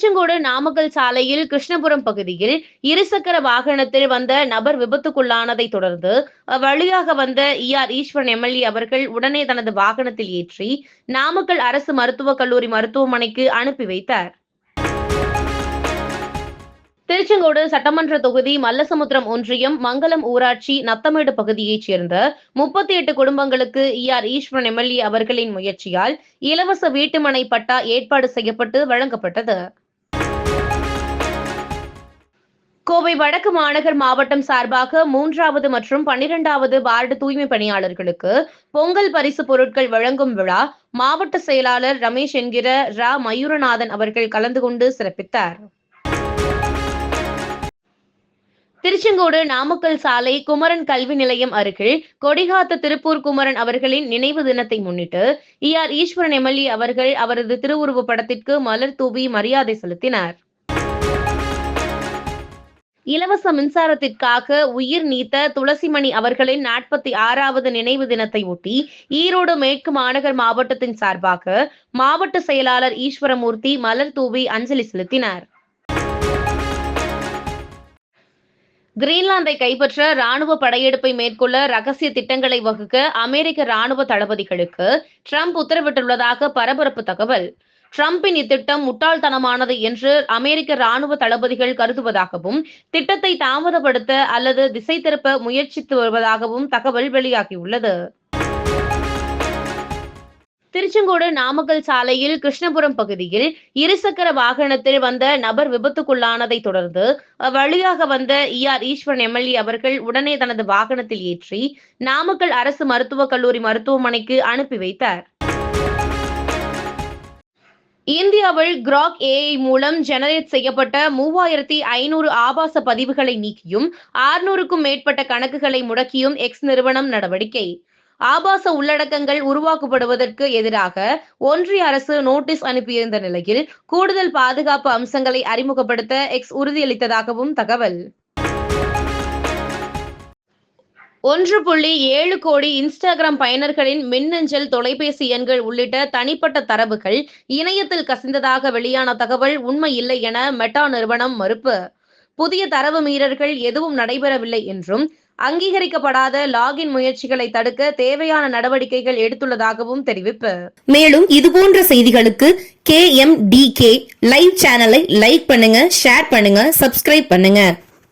திருச்செங்கோடு நாமக்கல் சாலையில் கிருஷ்ணபுரம் பகுதியில் இருசக்கர வாகனத்தில் வந்த நபர் விபத்துக்குள்ளானதை தொடர்ந்து வழியாக வந்த இஆர் ஈஸ்வரன் எம்எல்ஏ அவர்கள் உடனே தனது வாகனத்தில் ஏற்றி நாமக்கல் அரசு மருத்துவக் கல்லூரி மருத்துவமனைக்கு அனுப்பி வைத்தார். திருச்செங்கோடு சட்டமன்ற தொகுதி மல்லசமுத்திரம் ஒன்றியம் மங்கலம் ஊராட்சி நத்தமேடு பகுதியைச் சேர்ந்த முப்பத்தி எட்டு குடும்பங்களுக்கு இஆர் ஈஸ்வரன் எம்எல்ஏ அவர்களின் முயற்சியால் இலவச வீட்டுமனை பட்டா ஏற்பாடு செய்யப்பட்டு வழங்கப்பட்டது. கோவை வடக்கு மாநகர் மாவட்டம் சார்பாக மூன்றாவது மற்றும் பன்னிரெண்டாவது வார்டு தூய்மை பணியாளர்களுக்கு பொங்கல் பரிசு பொருட்கள் வழங்கும் விழா மாவட்ட செயலாளர் ரமேஷ் என்கிற ரா. மயூரநாதன் அவர்கள் கலந்து கொண்டு சிறப்பித்தார். திருச்செங்கோடு நாமக்கல் சாலை குமரன் கல்வி நிலையம் அருகில் கொடிகாத்த திருப்பூர் குமரன் அவர்களின் நினைவு தினத்தை முன்னிட்டு இஆர் ஈஸ்வரன் எம்எல்ஏ அவர்கள் அவரது திருவுருவ படத்திற்கு மலர் தூவி மரியாதை செலுத்தினார். இலவச மின்சாரத்திற்காக உயிர் நீத்த துளசிமணி அவர்களின் நாற்பத்தி ஆறாவது நினைவு தினத்தை ஒட்டி ஈரோடு மேற்கு மாநகர் மாவட்டத்தின் சார்பாக மாவட்ட செயலாளர் ஈஸ்வரமூர்த்தி மலர் தூவி அஞ்சலி செலுத்தினார். கிரீன்லாந்தை கைப்பற்ற ராணுவ படையெடுப்பை மேற்கொள்ள ரகசிய திட்டங்களை வகுக்க அமெரிக்க ராணுவ தளபதிகளுக்கு ட்ரம்ப் உத்தரவிட்டுள்ளதாக பரபரப்பு தகவல். டிரம்பின் இத்திட்டம் முட்டாள்தனமானது என்று அமெரிக்க ராணுவ தளபதிகள் கருதுவதாகவும் திட்டத்தை தாமதப்படுத்த அல்லது திசை திருப்ப முயற்சித்து வருவதாகவும் தகவல் வெளியாகியுள்ளது. திருச்செங்கோடு நாமக்கல் சாலையில் கிருஷ்ணபுரம் பகுதியில் இருசக்கர வாகனத்தில் வந்த நபர் விபத்துக்குள்ளானதை தொடர்ந்து வழியாக வந்த இஆர் ஈஸ்வரன் எம்எல்ஏ அவர்கள் உடனே தனது வாகனத்தில் ஏற்றி நாமக்கல் அரசு மருத்துவக் கல்லூரி மருத்துவமனைக்கு அனுப்பி வைத்தார். இந்தியாவில் கிராக் ஏஐ மூலம் ஜெனரேட் செய்யப்பட்ட மூவாயிரத்தி ஐநூறு ஆபாச பதிவுகளை நீக்கியும் ஆறுநூறுக்கும் மேற்பட்ட கணக்குகளை முடக்கியும் எக்ஸ் நிறுவனம் நடவடிக்கை. ஆபாச உள்ளடக்கங்கள் உருவாக்கப்படுவதற்கு எதிராக ஒன்றிய அரசு நோட்டீஸ் அனுப்பியிருந்த நிலையில் கூடுதல் பாதுகாப்பு அம்சங்களை அறிமுகப்படுத்த எக்ஸ் உறுதியளித்ததாகவும் தகவல். ஒன்று புள்ளி ஏழு கோடி இன்ஸ்டாகிராம் பயனர்களின் மின்னஞ்சல் தொலைபேசி எண்கள் உள்ளிட்ட தனிப்பட்ட தரவுகள் இணையத்தில் கசிந்ததாக வெளியான தகவல் உண்மை இல்லை என மெட்டா நிறுவனம் மறுப்பு. புதிய தரவு மீறல்கள் எதுவும் நடைபெறவில்லை என்றும் அங்கீகரிக்கப்படாத லாகின் முயற்சிகளை தடுக்க தேவையான நடவடிக்கைகள் எடுத்துள்ளதாகவும் தெரிவிப்பு. மேலும் இதுபோன்ற செய்திகளுக்கு K M D K live சேனலை லைக் பண்ணுங்க ஷேர் பண்ணுங்க சப்ஸ்கிரைப் பண்ணுங்க.